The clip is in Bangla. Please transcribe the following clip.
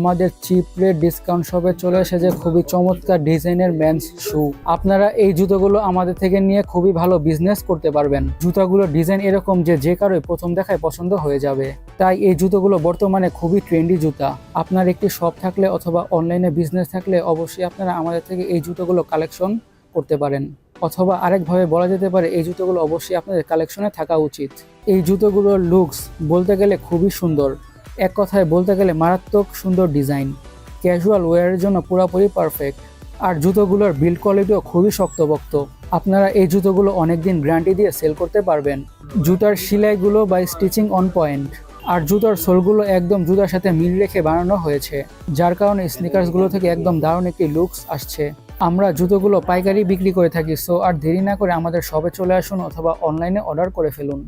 আমাদের চিপ রেট ডিসকাউন্ট শপে চলে এসেছে খুবই চমৎকার ডিজাইনের মেন্স শু আপনারা এই জুতোগুলো আমাদের থেকে নিয়ে খুবই ভালো বিজনেস করতে পারবেন। জুতাগুলোর ডিজাইন এরকম যে যে কারোই প্রথম দেখায় পছন্দ হয়ে যাবে। তাই এই জুতোগুলো বর্তমানে খুবই ট্রেন্ডি জুতা। আপনার একটি শপ থাকলে অথবা অনলাইনে বিজনেস থাকলে অবশ্যই আপনারা আমাদের থেকে এই জুতোগুলো কালেকশন করতে পারেন। অথবা আরেকভাবে বলা যেতে পারে, এই জুতোগুলো অবশ্যই আপনাদের কালেকশনে থাকা উচিত। এই জুতোগুলোর লুকস বলতে গেলে খুবই সুন্দর। এক কথায় বলতে গেলে মারাত্মক সুন্দর ডিজাইন। ক্যাজুয়াল ওয়্যারের জন্য পুরোপুরি পারফেক্ট। আর জুতোগুলোর বিল্ড কোয়ালিটিও খুবই শক্তপোক্ত আপনারা এই জুতোগুলো অনেকদিন গ্যারান্টি দিয়ে সেল করতে পারবেন। জুতার সেলাইগুলো বা স্টিচিং অন পয়েন্ট। আর জুতার সোলগুলো একদম জুতার সাথে মিল রেখে বানানো হয়েছে, যার কারণে স্নিকার্সগুলো থেকে একদম দারুণ একটি লুকস আসছে। আমরা জুতোগুলো পাইকারি বিক্রি করে থাকি সো আর দেরি না করে আমাদের শপে চলে আসুন অথবা অনলাইনে অর্ডার করে ফেলুন।